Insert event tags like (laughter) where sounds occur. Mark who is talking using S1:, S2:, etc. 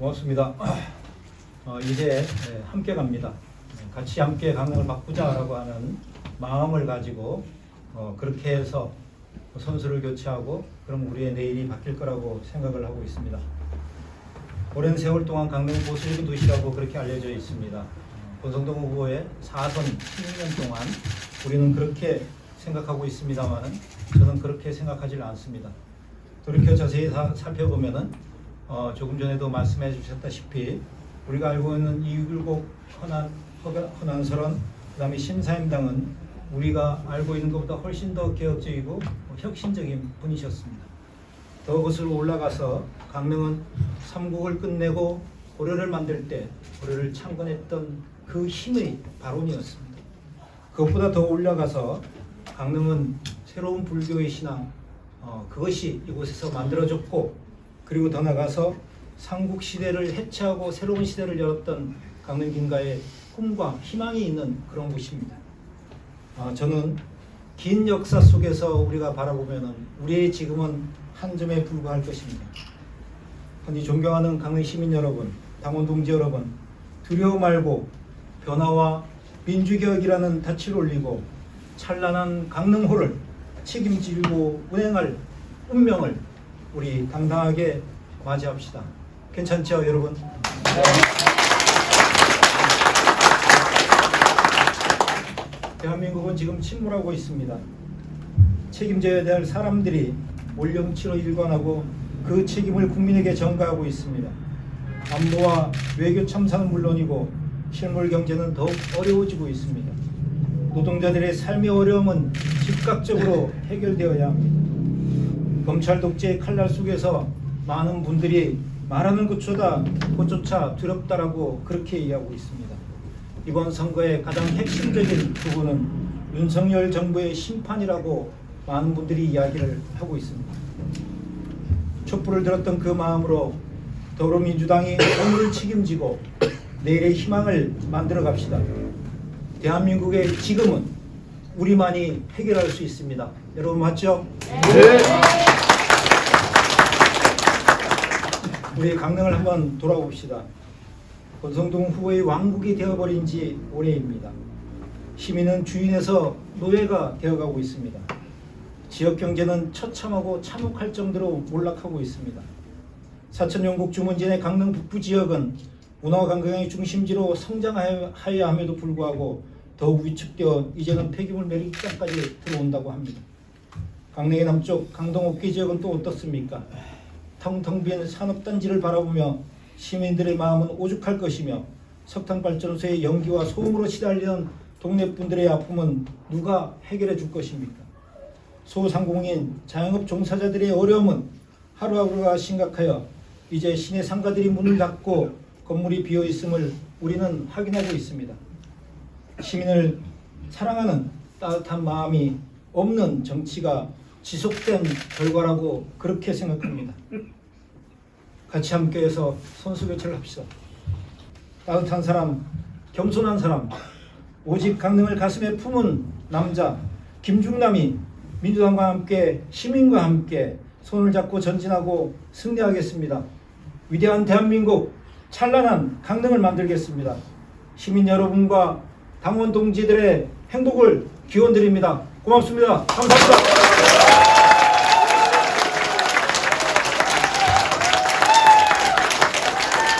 S1: 고맙습니다. (clears throat) 어, 이제 예, 함께 갑니다. 예, 같이 함께 강릉을 바꾸자라고 하는 마음을 가지고 어, 그렇게 해서 선수를 교체하고 그럼 우리의 내일이 바뀔 거라고 생각을 하고 있습니다. 오랜 세월 동안 강릉은 보수적인 도시라고 그렇게 알려져 있습니다. 어, 권성동 후보의 4선 16년 동안 우리는 그렇게 생각하고 있습니다만은 저는 그렇게 생각하지 않습니다. 돌이켜 자세히 사- 살펴보면은 어, 조금 전에도 말씀해 주셨다시피 우리가 알고 있는 이율곡 헌안 헌안설원 그다음에 신사임당은 우리가 알고 있는 것보다 훨씬 더 개혁적이고 혁신적인 분이셨습니다. 더 거슬러 올라가서 강릉은 삼국을 끝내고 고려를 만들 때 고려를 창건했던 그 힘의 발원이었습니다. 그것보다 더 올라가서 강릉은 새로운 불교의 신앙 어, 그것이 이곳에서 만들어졌고 그리고 더 나가서 삼국 시대를 해체하고 새로운 시대를 열었던 강릉 김가의 꿈과 희망이 있는 그런 곳입니다. 아, 저는 긴 역사 속에서 우리가 바라보면은 우리의 지금은 한 점에 불과할 것입니다. 흔히 존경하는 강릉 시민 여러분, 당원 동지 여러분, 두려워 말고 변화와 민주개혁이라는 닻을 올리고 찬란한 강릉호를 책임지고 운행할 운명을 우리 당당하게 맞이합시다. 괜찮죠, 여러분? 대한민국은 지금 침몰하고 있습니다. 책임져야 될 사람들이 몰령치로 일관하고 그 책임을 국민에게 전가하고 있습니다. 안보와 외교 참사는 물론이고 실물 경제는 더욱 어려워지고 있습니다. 노동자들의 삶의 어려움은 즉각적으로 해결되어야 합니다. 검찰 독재의 칼날 속에서 많은 분들이 말하는 것조차 것조차 두렵다라고 그렇게 이해하고 있습니다. 이번 선거의 가장 핵심적인 부분은 윤석열 정부의 심판이라고 많은 분들이 이야기를 하고 있습니다. 촛불을 들었던 그 마음으로 더불어민주당이 오늘을 책임지고 내일의 희망을 만들어 갑시다. 대한민국의 지금은 우리만이 해결할 수 있습니다. 여러분 맞죠? 우리 강릉을 한번 돌아봅시다. 권성동 후보의 왕국이 되어버린 지 오래입니다. 시민은 주인에서 노예가 되어가고 있습니다. 지역 경제는 처참하고 참혹할 정도로 몰락하고 있습니다. 사천 영국 주문진의 강릉 북부 지역은 문화 관광의 중심지로 성장하여야 함에도 불구하고 더욱 위축되어 이제는 폐기물 매립장까지 들어온다고 합니다. 강릉의 남쪽 강동 옥계 지역은 또 어떻습니까? 텅텅 빈 산업단지를 바라보며 시민들의 마음은 오죽할 것이며 석탄발전소의 연기와 소음으로 시달리는 동네 분들의 아픔은 누가 해결해 줄 것입니까? 소상공인 자영업 종사자들의 어려움은 하루하루가 심각하여 이제 시내 상가들이 문을 닫고 건물이 비어 있음을 우리는 확인하고 있습니다. 시민을 사랑하는 따뜻한 마음이 없는 정치가 지속된 결과라고 그렇게 생각합니다. 같이 함께해서 선수 교체를 합시다. 따뜻한 사람, 겸손한 사람, 오직 강릉을 가슴에 품은 남자 김중남이 민주당과 함께 시민과 함께 손을 잡고 전진하고 승리하겠습니다. 위대한 대한민국 찬란한 강릉을 만들겠습니다. 시민 여러분과 당원 동지들의 행복을 기원드립니다. 고맙습니다. 감사합니다.